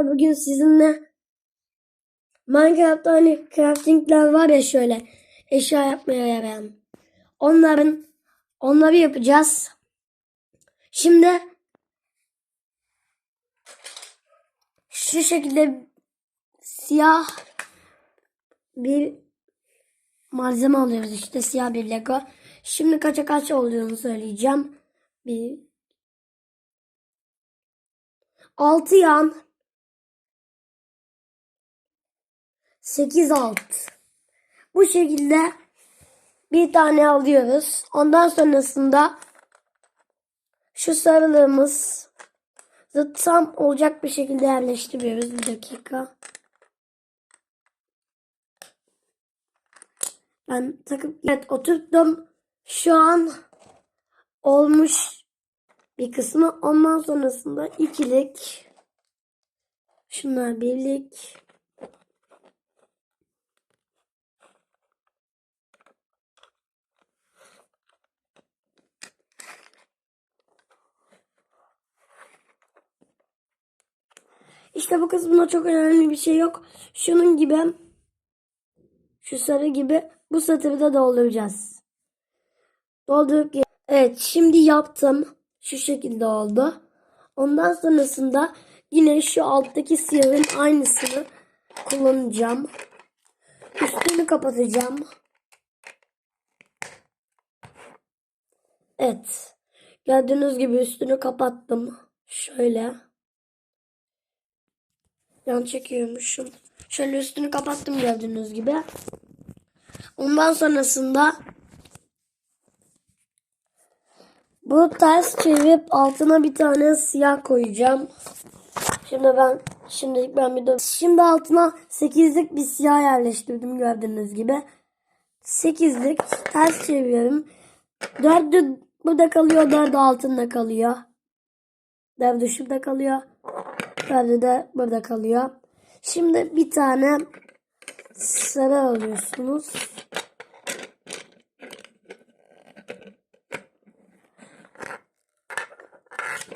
Bugün sizinle Minecraft'ta hani craftingler var ya şöyle eşya yapmaya yarayan. Onların onları yapacağız. Şimdi şu şekilde siyah bir malzeme alıyoruz işte siyah bir Lego. Şimdi kaça kaç olduğunu söyleyeceğim. Bir 6 yan 8 alt. Bu şekilde bir tane alıyoruz. Ondan sonrasında şu sarılığımız tam olacak bir şekilde yerleştiriyoruz. Bir dakika. Ben takıp evet oturttum. Şu an olmuş bir kısmı. Ondan sonrasında ikilik. Şunlar birlik. İşte bu kısmında çok önemli bir şey yok. Şunun gibi şu sarı gibi bu satırı da dolduracağız. Doldurduk. Evet şimdi yaptım. Şu şekilde oldu. Ondan sonrasında yine şu alttaki siyahın aynısını kullanacağım. Üstünü kapatacağım. Evet. Gördüğünüz gibi üstünü kapattım. Şöyle. Yan çekiyormuşum. Şöyle üstünü kapattım gördüğünüz gibi. Ondan sonrasında bu ters çevirip altına bir tane siyah koyacağım. Şimdi ben şimdilik ben bir de şimdi altına 8'lik bir siyah yerleştirdim gördüğünüz gibi. 8'lik ters çeviriyorum. 4'ü burada kalıyor, 4'ü altında kalıyor. 4'ü şurada kalıyor. 4'ü de burada kalıyor. Şimdi bir tane sarı alıyorsunuz.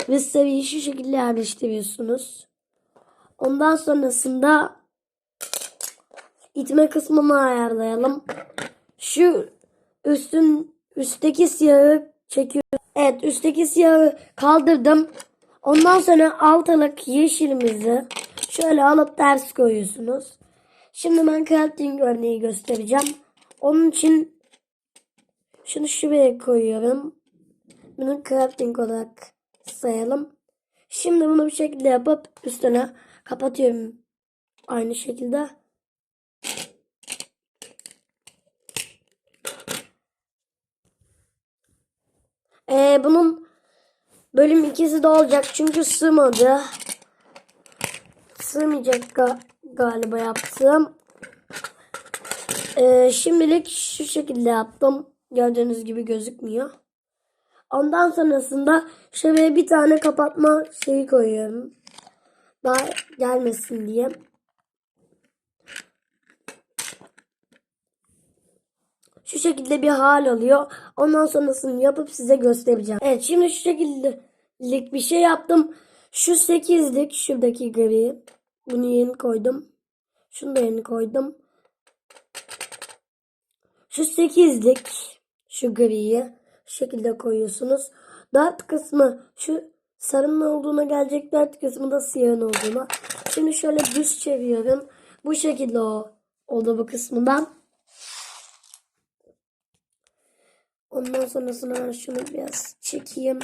Ve seviyeyi şu şekilde yerleştiriyorsunuz. Ondan sonrasında itme kısmını ayarlayalım. Şu üstün üstteki siyahı çekiyorum. Evet üstteki siyahı kaldırdım. Ondan sonra altalık yeşilimizi şöyle alıp ters koyuyorsunuz. Şimdi ben crafting örneği göstereceğim. Onun için şunu şuraya koyuyorum. Bunu crafting olarak sayalım. Şimdi bunu bir şekilde yapıp üstüne kapatıyorum. Aynı şekilde. Ee, bunun bölüm ikisi de olacak çünkü sığmadı. Sığmayacak ga- galiba yaptım. Ee, şimdilik şu şekilde yaptım. Gördüğünüz gibi gözükmüyor. Ondan sonrasında şuraya bir tane kapatma şeyi koyuyorum. Daha gelmesin diye. Şu şekilde bir hal oluyor. Ondan sonrasını yapıp size göstereceğim. Evet şimdi şu şekildelik bir şey yaptım. Şu 8'lik şuradaki gri. Bunu yeni koydum. Şunu da yeni koydum. Şu 8'lik şu griyi şu şekilde koyuyorsunuz. Dart kısmı şu sarının olduğuna gelecek dart kısmı da siyahın olduğuna. Şimdi şöyle düz çeviriyorum. Bu şekilde o oldu bu kısmından. Ondan sonrasında ben şunu biraz çekeyim.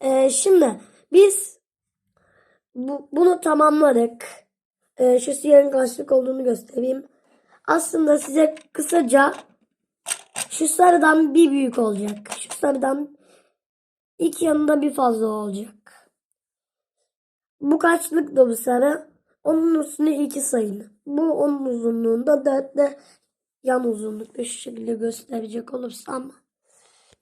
Ee, şimdi biz bu, bunu tamamladık. Ee, şu siyahın kaçlık olduğunu göstereyim. Aslında size kısaca şu sarıdan bir büyük olacak. Şu sarıdan iki yanında bir fazla olacak. Bu kaçlık da bu sarı. Onun üstüne iki sayın. Bu onun uzunluğunda dört de yan uzunlukta şu şekilde gösterecek olursam.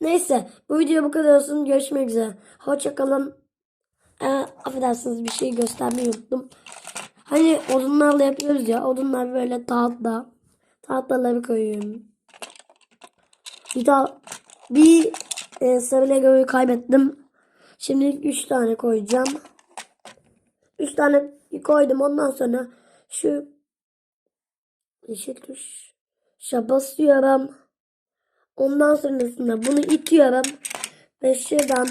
Neyse bu video bu kadar olsun. Görüşmek üzere. Hoşçakalın. Ee, affedersiniz bir şey göstermeyi unuttum. Hani odunlarla yapıyoruz ya. Odunlar böyle tahta. Tahtaları koyuyorum. Bir daha bir e, sarı kaybettim. Şimdi 3 tane koyacağım. 3 tane koydum. Ondan sonra şu yeşil tuş basıyorum. Ondan sonrasında bunu itiyorum. Ve şuradan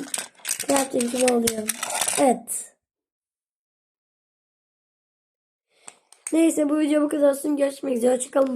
gibi oluyor. Evet. Neyse bu video bu kadar. Görüşmek üzere. Hoşçakalın.